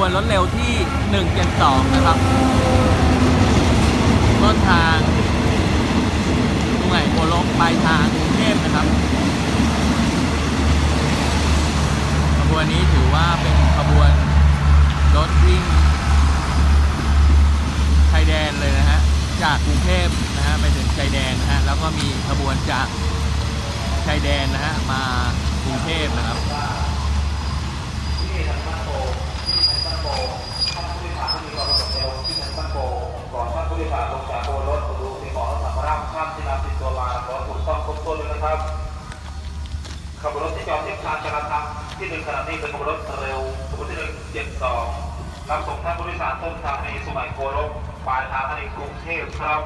วนรถเร็วที่ 172 นะครับต้นทางตรงไหนโกลกปลายทางกรุงเทพนะครับขบวนนี้ถือว่าเป็นขบวนรถวิ่งชายแดนเลยนะฮะ จากกรุงเทพนะฮะไปถึงชายแดนนะฮะ แล้วก็มีขบวนจากชายแดนนะฮะมากรุงเทพนะครับ นะครับขบวนรถที่จอดเทียบชานจราจรที่หนึ่งขณะนี้เป็นขบวนรถเร็วขบวนที่หนึ่งเจ็ดสองรับส่งท่านผู้โดยสารต้นทางในสมัยโกลกปลายทางในกรุงเทพครับ